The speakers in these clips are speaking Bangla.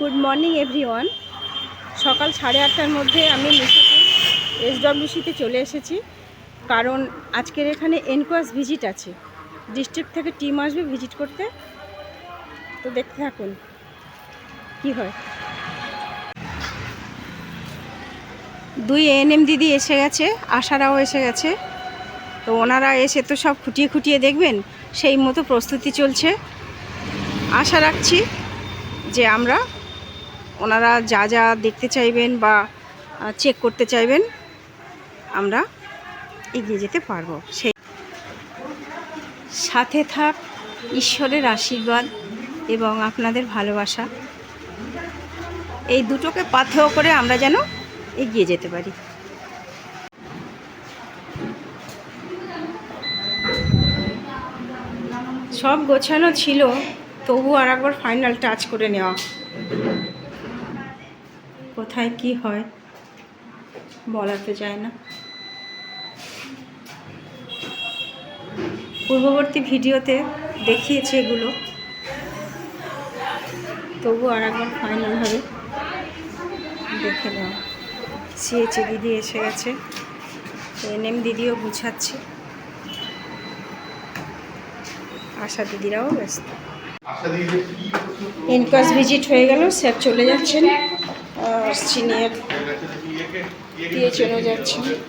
Good morning, everyone. সকাল সাড়ে আটটার মধ্যে আমি নিশাপুর এসডব্লিউসিতে চলে এসেছি। কারণ আজকের এখানে এনকোয়াস ভিজিট আছে। ডিস্ট্রিক্ট থেকে টিম আসবে ভিজিট করতে। তো দেখতে থাকুন, কি হয়। দুই এএনএম দিদি এসে গেছে, আশারাও এসে গেছে। তো ওনারা এসে তো সব খুঁটিয়ে খুঁটিয়ে দেখবেন, সেই মতো প্রস্তুতি চলছে। আশা রাখছি যে আমরা ওনারা যা যা দেখতে চাইবেন বা চেক করতে চাইবেন, আমরা এগিয়ে যেতে পারব। সেই সাথে থাক ঈশ্বরের আশীর্বাদ এবং আপনাদের ভালোবাসা। এই দুটোকে পাথেয় করে আমরা যেন এগিয়ে যেতে পারি। সব গোছানো ছিল, তবু আর একবার ফাইনাল টাচ করে নেওয়া। কোথায় কি হয় বলা তো যায় না। পূর্ববর্তী ভিডিওতে দেখিয়েছে এগুলো। তবু আর একবার ফাইনালভাবে দেখে নেওয়া সিএচে দিদি এসে গেছে। এনএম দিদিও গুছাচ্ছে। আশা দিদিরাও ব্যস্ত। ইনকোয়াস ভিজিট হয়ে গেল স্যার চলে যাচ্ছেন। সিনিয়র দিয়ে চলে একটা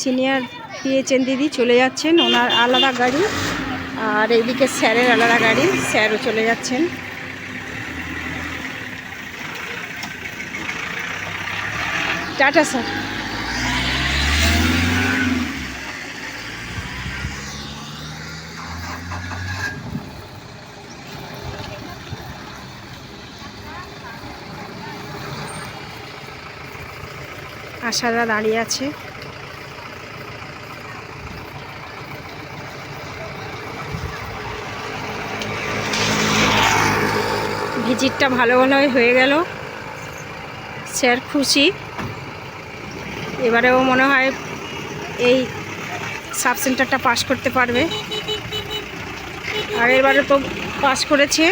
সিনিয়র পিএচএন দিদি চলে যাচ্ছেন, ওনার আলাদা গাড়ি, আর এইদিকে স্যারের আলাদা গাড়ি, স্যারও চলে যাচ্ছেন। Ta-ta sir. আশারা দাঁড়িয়ে আছে। ভিজিটটা ভালো ভালোই হয়ে গেল। স্যার খুশি। এবারেও মনে হয় এই সাব সেন্টারটা পাশ করতে পারবে। আগের বারে তো পাস করেছে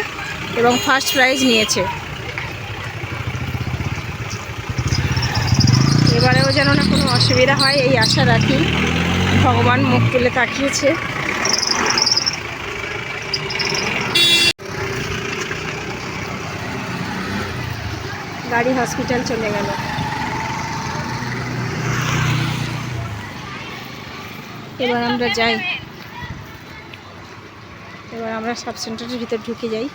এবং ফার্স্ট প্রাইজ নিয়েছে। এবারেও যেন না কোনো অসুবিধা হয়, এই আশা রাখি। ভগবান মুখ তুলে তাকিয়েছে। গাড়ি হসপিটাল চলে গেল। এবার আমরা যাই। এবার আমরা সাব সেন্টারের ভিতর ঢুকে যাই।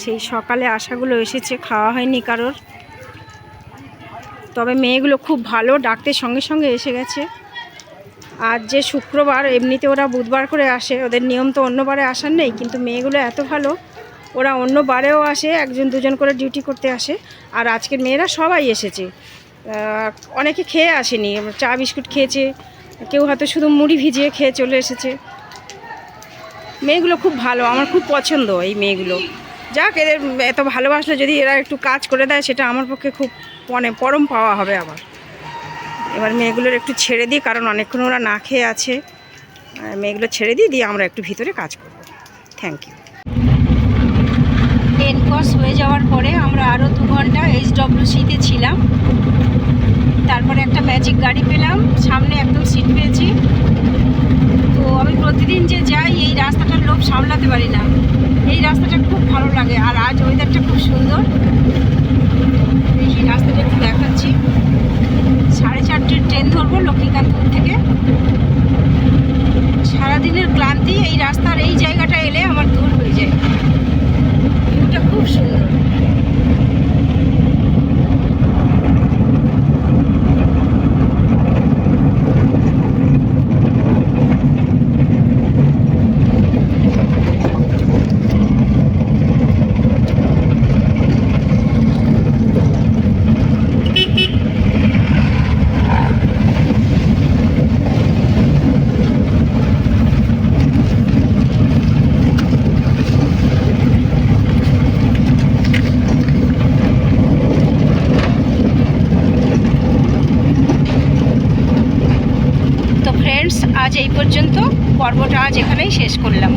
সেই সকালে আশাগুলো এসেছে, খাওয়া হয়নি কারোর। তবে মেয়েগুলো খুব ভালো, ডাকতে সঙ্গে সঙ্গে এসে গেছে। আর যে শুক্রবার, এমনিতে ওরা বুধবার করে আসে। ওদের নিয়ম তো অন্যবারে আসার নেই, কিন্তু মেয়েগুলো এত ভালো। ওরা অন্য বারেও আসে, একজন দুজন করে ডিউটি করতে আসে। আর আজকের মেয়েরা সবাই এসেছে। অনেকে খেয়ে আসেনি চা বিস্কুট খেয়েছে, কেউ হয়তো শুধু মুড়ি ভিজিয়ে খেয়ে চলে এসেছে। মেয়েগুলো খুব ভালো, আমার খুব পছন্দ এই মেয়েগুলো। যাক, এদের এত ভালোবাসলে যদি এরা একটু কাজ করে দেয়, সেটা আমার পক্ষে খুব মানে পরম পাওয়া হবে আবার। এবার মেয়েগুলোর একটু ছেড়ে দিই, কারণ অনেকক্ষণ ওরা না খেয়ে আছে। মেয়েগুলো ছেড়ে দিই, দিয়ে আমরা একটু ভিতরে কাজ করব। থ্যাংক ইউ টেন কোর্স হয়ে যাওয়ার পরে আমরা আরও দু ঘণ্টা এইচডব্লিউসিতে ছিলাম। তারপরে একটা ম্যাজিক গাড়ি পেলাম। সামনে একদম সিট পেয়েছি। তো আমি প্রতিদিন যে যাই, এই রাস্তাটার লোভ সামলাতে পারি না। এই রাস্তাটা খুব ভালো লাগে আর আজ ওয়েদারটা খুব সুন্দর। এই রাস্তাটা একটু দেখাচ্ছি। সাড়ে চারটের ট্রেন ধরবো লক্ষ্মীকান্তপুর থেকে। সারাদিনের ক্লান্তি এই রাস্তার এই জায়গাটা এলে আমার আজ এই পর্যন্ত। পর্বটা আজ এখানেই শেষ করলাম।